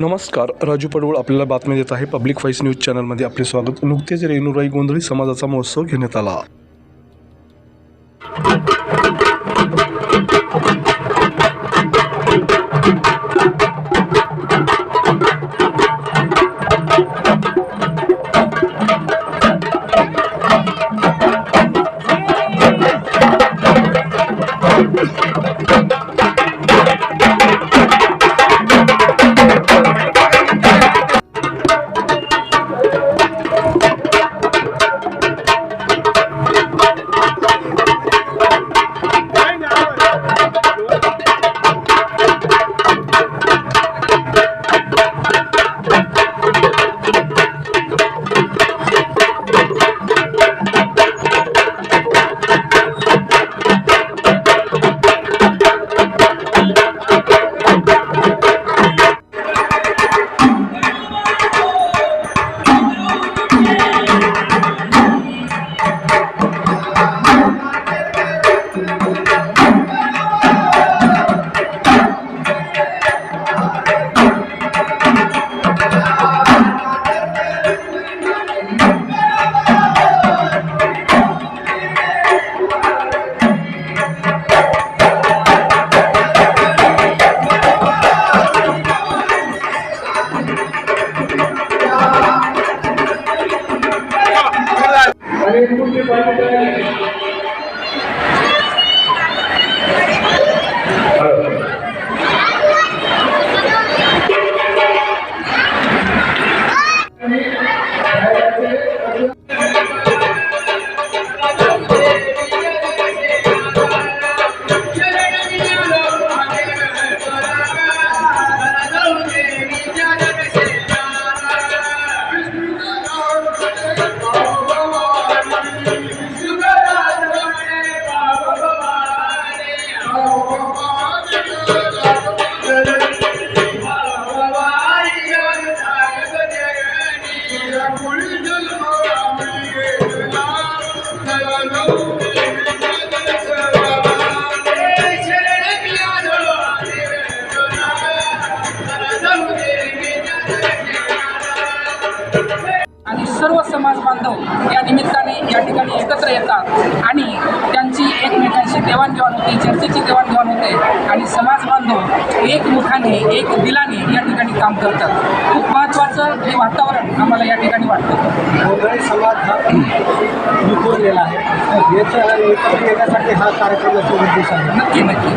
नमस्कार राजू पडवळ आपल्याला बातमी देत आहे. पब्लिक व्हॉइस न्यूज चॅनलमध्ये आपले स्वागत. नुकतेच रेणुराई गोंधळी समाजाचा महोत्सव घेण्यात आला. आणि समाज बांधव या निमित्ताने या ठिकाणी एकत्र येतात. आणि त्यांची एकमेकांशी देवाणघेवाण होते चर्चेची देवाणघेवाण होते. आणि समाज बांधव एकमुखाने एक दिलाने या ठिकाणी काम करतात. खूप महत्त्वाचं हे वातावरण आम्हाला या ठिकाणी वाटतं. गोंधळी समाज हा विखुरलेला आहे. याचा येण्यासाठी हा कार्यक्रमाचा उद्देश आहे. नक्की नक्की.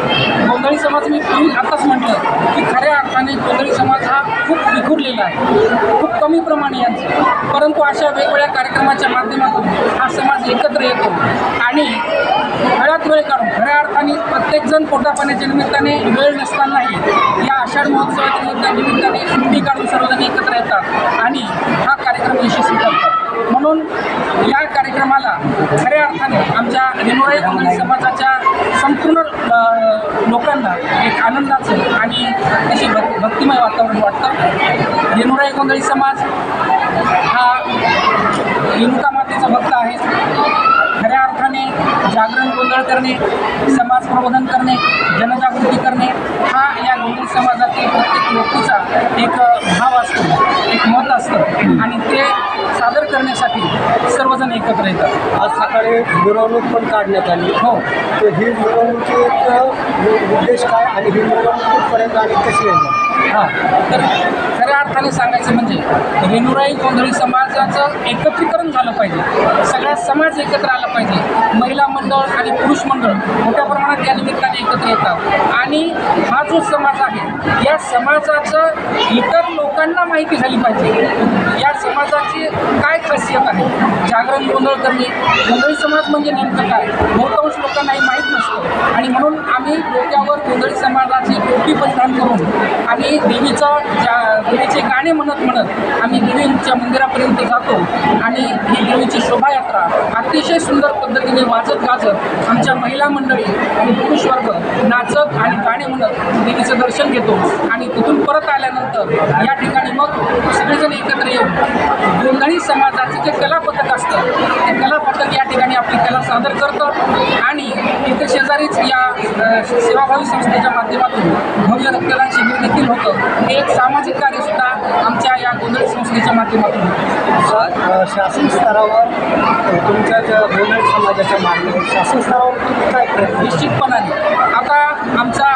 गोंधळी समाज मी पूर्वी आताच म्हटलं की खऱ्या अर्थाने गोंधळी समाज हा खूप विखुरलेला आहे. खूप कमी प्रमाणे यांचं. परंतु अशा वेगवेगळ्या कार्यक्रमाच्या माध्यमातून हा समाज एकत्र येतो. आणि वेळात वेळ काढून खऱ्या अर्थाने प्रत्येकजण पोटापाण्याच्या निमित्ताने वेळ नसतानाही या आषाढ महोत्सवाच्या निमित्ता- निमित्ताने सुट्टी काढून सर्वजण एकत्र येतात आणि हा कार्यक्रम यशस्वी करतात. म्हणून या कार्यक्रमाला खऱ्या अर्थाने आमच्या रेणुराई गोंधळी समाजाच्या संपूर्ण लोकांना एक आनंदाचं आणि अशी भक् भक्तिमय वातावरण वाटतं. रेणुराई गोंधळी समाज हा रेणुका मातेचा भक्त आहे. जागरण गोंधळ करणे समाज प्रबोधन करणे जनजागृती करणे हा या गोंधळी समाजातील प्रत्येक व्यक्तीचा एक भाव असतो एक मत असतं. आणि ते सादर करण्यासाठी सर्वजण एकत्र येतात. आज सकाळी मिरवणूक पण काढण्यात आली. हो. तर ही मिरवणुकीचा उद्देश काय आणि ही मिरवणूक कुठपर्यंत आणि कशी येणार? हां. तर खऱ्या अर्थाने सांगायचं म्हणजे रेणुराई गोंधळी समाजाचं एकत्रीकरण झालं पाहिजे. सगळा समाज एकत्र आला पाहिजे. महिला मंडळ आणि पुरुष मंडळ मोठ्या प्रमाणात या निमित्ताने एकत्र येतात. आणि हा जो समाज आहे या समाजाचं इतर लोकांना माहिती झाली पाहिजे. या समाजाची काय खासियत आहे? जागरण गोंधळ करणे. गोंधळी समाज म्हणजे नेमकं काय? बहुतांश लोकांना हे माहीत नसतं. आणि म्हणून आम्ही डोक्यावर गोंधळी समाजाचं टोपी परिधान करून आणि देवीचं ज्या देवीचे गाणे म्हणत म्हणत आम्ही देवीच्या मंदिरापर्यंत जातो. आणि ही देवीची शोभायात्रा अतिशय सुंदर पद्धतीने वाजत गाजत आमच्या महिला मंडळी आणि पुरुष वर्ग नाचत आणि गाणे म्हणत देवीचं दर्शन घेतो. आणि तिथून परत आल्यानंतर या ठिकाणी मग सगळेजण एकत्र येऊन गोंधळी समाजाचं जे कलापथक असतं ठिकाणी आपली कला सादर करतं आणि इथे शेजारीच या सेवाभावी संस्थेच्या माध्यमातून भव्य रक्तदान शिबिर देखील होतं. हे एक सामाजिक कार्यसुद्धा आमच्या या गोंधळी संस्थेच्या माध्यमातून होतं. शासन स्तरावर तुमच्या ज्या गोंधळ समाजाच्या मागण्या शासन स्तरावर तुम्ही काय निश्चितपणाने. आता आमचा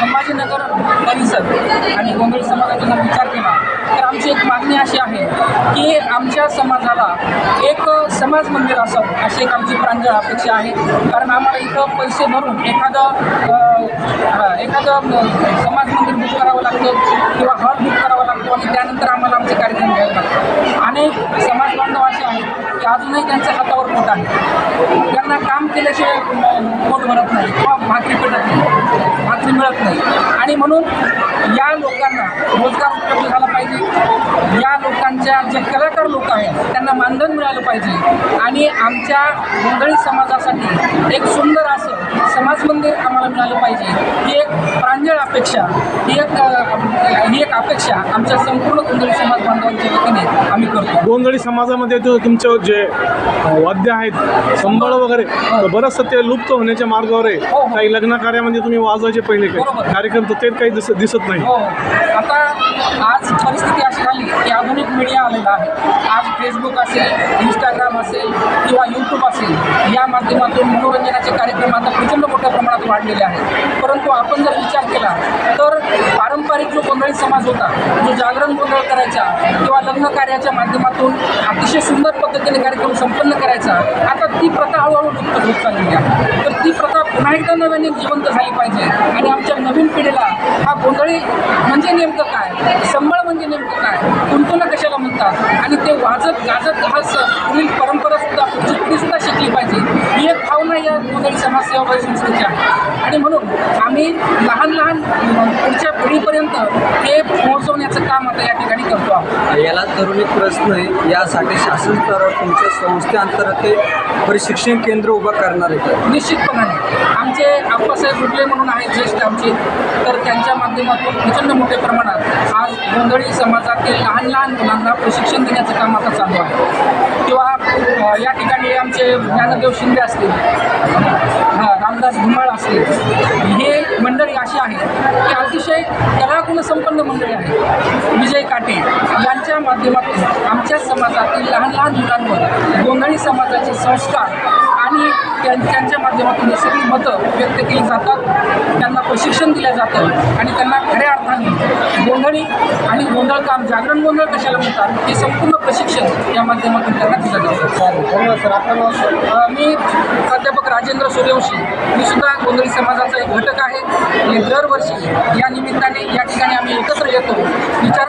संभाजीनगर परिसर आणि गोंधळी समाजाचा जर विचार केला तर आमची एक मागणी अशी आहे की आमच्या समाजाला एक समाज मंदिर असावं अशी एक आमची प्रांजळ अपेक्षा आहे. कारण आम्हाला इथं पैसे भरून एखादं एखादं समाज मंदिर बुक करावं लागतं किंवा हॉल बुक करावा लागतो आणि त्यानंतर आम्हाला आमचे कार्यक्रम घ्यावे लागतात अनेक समाज बांधव असे आहेत की अजूनही त्यांच्या हातावर पोट आहे. त्यांना काम केल्याशिवाय पोट भरत नाही किंवा भाकरी पेटत नाही भाकरी मिळत नाही. आणि म्हणून या लोकांना रोजगार उपलब्ध झाला पाहिजे. या लोकांच्या जे कलाकार लोक आहेत त्यांना मानधन मिळालं पाहिजे. आणि आमच्या गोंधळी समाजासाठी एक सुंदर असं समाज मंदिर आम्हाला मिळालं पाहिजे. ही एक प्रांजळ अपेक्षा ही एक अपेक्षा आमच्या संपूर्ण गोंधळी समाज बांधवांच्या वतीने आम्ही करतो. गोंधळी समाजामध्ये तो तुमचे जे वाद्य आहेत संबळ वगैरे तर बरंचसं ते लुप्त होण्याच्या मार्गावर आहे. हो, हो. काही लग्न कार्यामध्ये तुम्ही वाजवायचे पहिले. काही. कार्यक्रम तर ते काही दिसत दिसत नाही. हो. आता आज परिस्थिती अशी झाली की आधुनिक मीडिया आलेला आहे. आज फेसबुक असेल इंस्टाग्राम असेल किंवा यूट्यूब असेल या माध्यमातून मनोरंजनाचे कार्यक्रम आता प्रचंड मोठ्या प्रमाणात वाढलेले आहेत. परंतु आपण जर विचार केला तर पारंपरिक जो गोंधळी समाज होता जो जागरण गोंधळ करायचा किंवा लग्न कार्याच्या माध्यमातून अतिशय सुंदर पद्धतीने कार्यक्रम संपन्न करायचा आता ती प्रथा हळूहळू लुप्त होत चाललेली आहे. तर ती प्रथा पुन्हा एकदा नव्याने जिवंत झाली पाहिजे आणि आमच्या नवीन पिढीला हा गोंधळी म्हणजे नेमकं काय संबळ म्हणजे नेमकं काय कुंतुला कशाला म्हणतात? आणि ते वाजत गाजत हा पुढील परंपरासुद्धा पुढची सुद्धा शिकली पाहिजे. ही एक भावना या गोंधळी समाजसेवाभावी संस्थेची आहे आणि म्हणून आम्ही लहान लहान पुढच्या पिढीपर्यंत हे पोहोचवण्याचं काम आता या ठिकाणी करतो आहोत. याला तरुण एक प्रश्न आहे यासाठी शासन स्तरावर तुमच्या संस्थेअंतर्गत ते प्रशिक्षण केंद्र उभं करणार आहे का? निश्चितपणाने. आमचे आप्पासाहेब रुपले म्हणून आहेत ज्येष्ठ आमचे तर त्यांच्या माध्यमातून प्रचंड मोठ्या प्रमाणात आज गोंधळी समाजातील लहान लहान मुलांना प्रशिक्षण देण्याचं काम आता चालू आहे. किंवा या ठिकाणी आमचे ज्ञानदेव शिंदे असतील हां रामदास धुमाळ असतील हे मंडळी अशी आहे की अतिशय कलागुण संपन्न मंडळी आहे विजय काटे यांच्या माध्यमातून आमच्या समाजातील लहान लहान मुलांवर गोंधळी समाजाचे संस्कार आणि त्यांच्या माध्यमातून ही सगळी मतं व्यक्त केली जातात. त्यांना प्रशिक्षण दिलं जातं आणि त्यांना खऱ्या अर्थाने गोंधळी आणि गोंधळकाम जागरण गोंधळ कशाला म्हणतात हे संपूर्ण प्रशिक्षण या माध्यमातून त्यांना दिलं जातं. सर. मी प्राध्यापक राजेंद्र सूर्यवंशी. मी सुद्धा गोंधळी समाजाचा एक घटक आहे. आणि दरवर्षी या निमित्ताने या ठिकाणी आम्ही एकत्र येतो. विचार